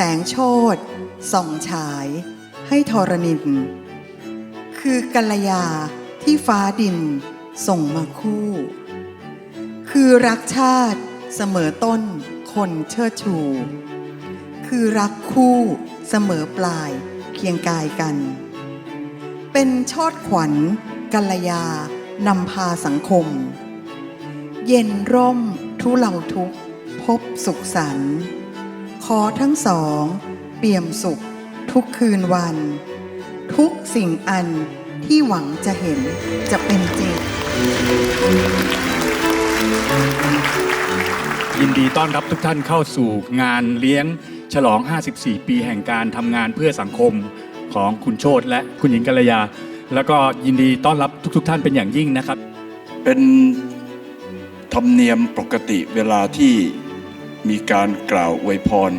แสงโชตส่องฉายให้ทรณิน คือกัลยาที่ฟ้าดินส่งมาคู่ คือรักชาติเสมอต้นคนเชิดชู คือรักคู่เสมอปลายเคียงกายกัน เป็นชอดขวัญกัลยานำพาสังคม เย็นร่มทุเลาทุกพบสุขสันต์ ขอทั้งสอง เปี่ยมสุข ทุกคืนวัน ทุกสิ่งอันที่หวังจะเห็นจะเป็นจริง ยินดีต้อนรับทุกท่านเข้าสู่งานเลี้ยงฉลอง 54 ปีแห่งการทำงานเพื่อสังคมของคุณโชตและคุณหญิงกัลยา แล้วก็ยินดีต้อนรับทุกๆท่านเป็นอย่างยิ่งนะครับ เป็นธรรมเนียมปกติเวลาที่ มีการกล่าวอวยพร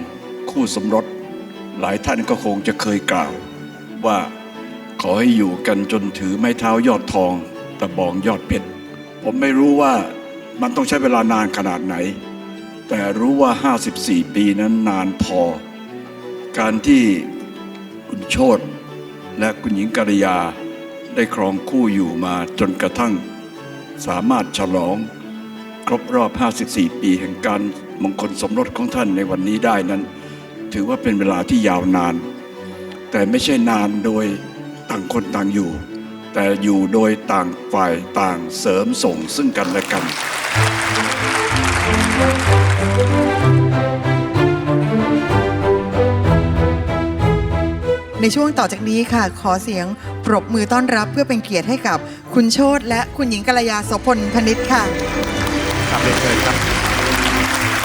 คู่สมรส หลายท่านก็คงจะเคยกล่าว ว่าขอให้อยู่กันจนถือไม้เท้ายอดทองตะบองยอดเพชรผมไม่รู้ว่ามันต้องใช้เวลานานขนาดไหน แต่รู้ว่า 54 ปีนั้นนานพอ การที่คุณโชตและคุณหญิงกัลยาได้ครองคู่อยู่มาจนกระทั่ง สามารถฉลอง ครบรอบ 54 ปีแห่งการ มงคลสมรสของท่านในวันนี้ได้นั้น ถือว่าเป็นเวลาที่ยาวนาน แต่ไม่ใช่นานโดยต่างคนต่างอยู่ แต่อยู่โดยต่างฝ่ายต่างเสริมส่งซึ่งกันและกัน ในช่วงต่อจากนี้ค่ะ ขอเสียงปรบมือต้อนรับเพื่อเป็นเกียรติให้กับคุณโชตและคุณหญิงกัลยาโสพลพนิษฐ์ค่ะ ครับเรียนเชิญครับ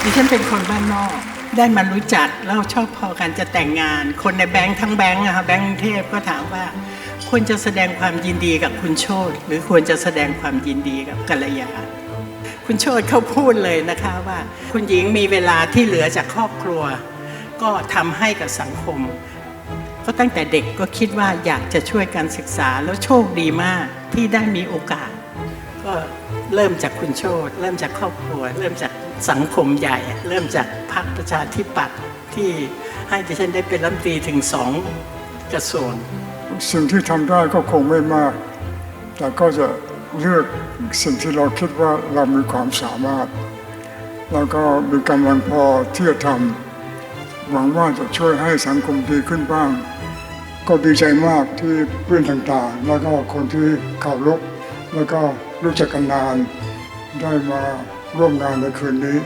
ดิฉันเป็นคนบ้านนอก ได้มารู้จักแล้วชอบพอกันจะแต่งงาน คนในแบงค์ทั้งแบงค์นะคะแบงค์กรุงเทพก็ถามว่าควรจะแสดงความยินดีกับคุณโชตหรือควรจะแสดงความยินดีกับกัลยา คุณโชตเขาพูดเลยนะคะว่า คุณหญิงมีเวลาที่เหลือจากครอบครัว ก็ทำให้กับสังคม ก็ตั้งแต่เด็กก็คิดว่าอยากจะช่วยการศึกษาแล้วโชคดีมากที่ได้มีโอกาส ก็เริ่มจากคุณโชตเริ่มจากครอบครัว เริ่มจาก สังคมใหญ่ เริ่มจากพรรคประชาธิปัตย์ที่ให้ดิฉันได้เป็นรัฐมนตรีถึงสองกระทรวงสิ่งที่ทำได้ก็คงไม่มาก แต่ก็จะเลือกสิ่งที่เราคิดว่าเรามีความสามารถ แล้วก็มีกำลังพอที่จะทำหวังว่าจะช่วยให้สังคมดีขึ้นบ้าง ก็ดีใจมากที่เพื่อนต่างๆ แล้วก็คนที่ข่าวรบแล้วก็รู้จักกันนานได้มา ร่วมงานในคืนนี้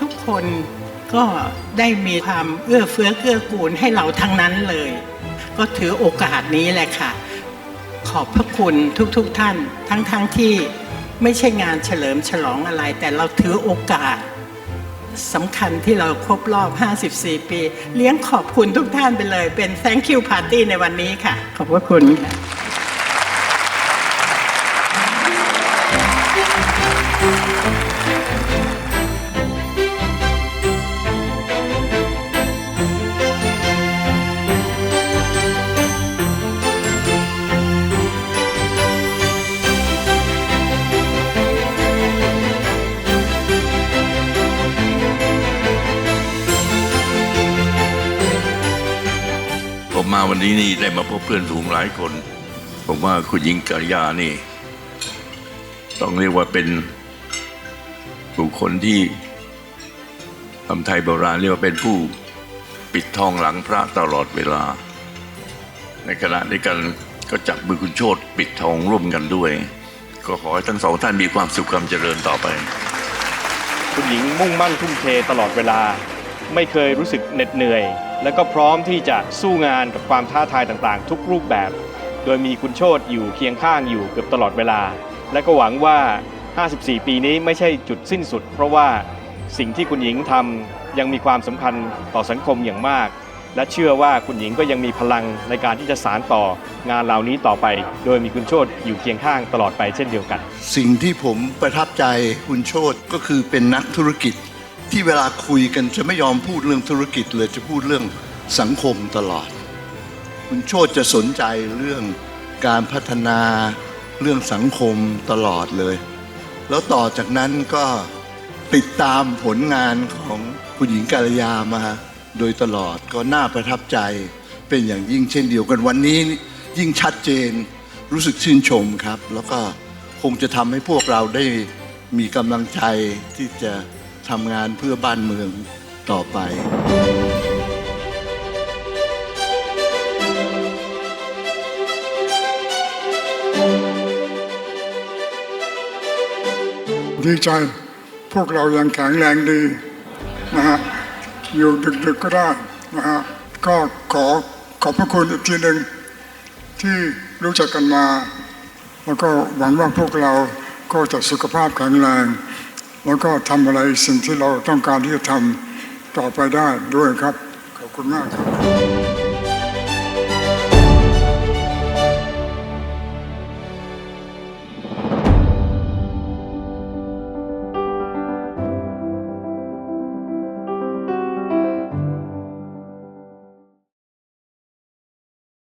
ทุกคนก็ได้มีความเอื้อเฟื้อเกื้อกูลให้เราทั้งนั้นเลย ก็ถือโอกาสนี้แหละค่ะ ขอบพระคุณทุกๆทท่าน ทั้งๆทที่ไม่ใช่งานเฉลิมฉลองอะไร แต่เราถือโอกาสสำคัญที่เราครบรอบ 54 ปี เลี้ยงขอบคุณทุกท่านไปเลย เป็น thank you party ในวันนี้ค่ะ ขอบพระคุณค่ะ มาวันนี้นี่ได้มาพบเพื่อนฝูงหลายคน ผมว่าคุณหญิงกัลยานี่ ต้องเรียกว่าเป็นบุคคลที่คำไทยโบราณเรียกว่าเป็นผู้ปิดทองหลังพระตลอดเวลา ในขณะเดียวกันก็จับมือคุณโชตปิดทองร่วมกันด้วย ก็ขอให้ทั้งสองท่านมีความสุขความเจริญต่อไป คุณหญิงมุ่งมั่นทุ่มเทตลอดเวลา ไม่เคยรู้สึกเหน็ดเหนื่อย และก็พร้อมที่จะสู้งานกับความท้าทายต่างๆ ทุกรูปแบบ โดยมีคุณโชตอยู่เคียงข้างอยู่เกือบตลอดเวลา และก็หวังว่า 54 ปีนี้ไม่ใช่จุดสิ้นสุด เพราะว่าสิ่งที่คุณหญิงทำยังมีความสำคัญต่อสังคมอย่างมาก และเชื่อว่าคุณหญิงก็ยังมีพลังในการที่จะสานต่องานเหล่านี้ต่อไป โดยมีคุณโชตอยู่เคียงข้างตลอดไปเช่นเดียวกัน สิ่งที่ผมประทับใจคุณโชตก็คือเป็นนักธุรกิจ ที่เวลาคุยกันจะไม่ยอมพูดเรื่องธุรกิจเลยจะพูดเรื่องสังคมตลอด คุณโชตจะสนใจเรื่องการพัฒนาเรื่องสังคมตลอดเลย แล้วต่อจากนั้นก็ติดตามผลงานของคุณหญิงกาลยามา โดยตลอดก็น่าประทับใจเป็นอย่างยิ่งเช่นเดียวกันวันนี้ยิ่งชัดเจนรู้สึกชื่นชมครับ แล้วก็คงจะทำให้พวกเราได้มีกำลังใจที่จะ ทำงานเพื่อบ้านเมืองต่อไป ดีใจ พวกเรายังแข็งแรงดีนะฮะ อยู่ดึกๆก็ได้นะฮะ ก็ขอขอบพระคุณอีกทีหนึ่งที่รู้จักกันมา แล้วก็หวังว่าพวกเราก็จะสุขภาพแข็งแรง แล้วก็ทำอะไรสิ่งที่เราต้องการที่จะทำต่อไปได้ด้วยครับ ขอบคุณมากครับ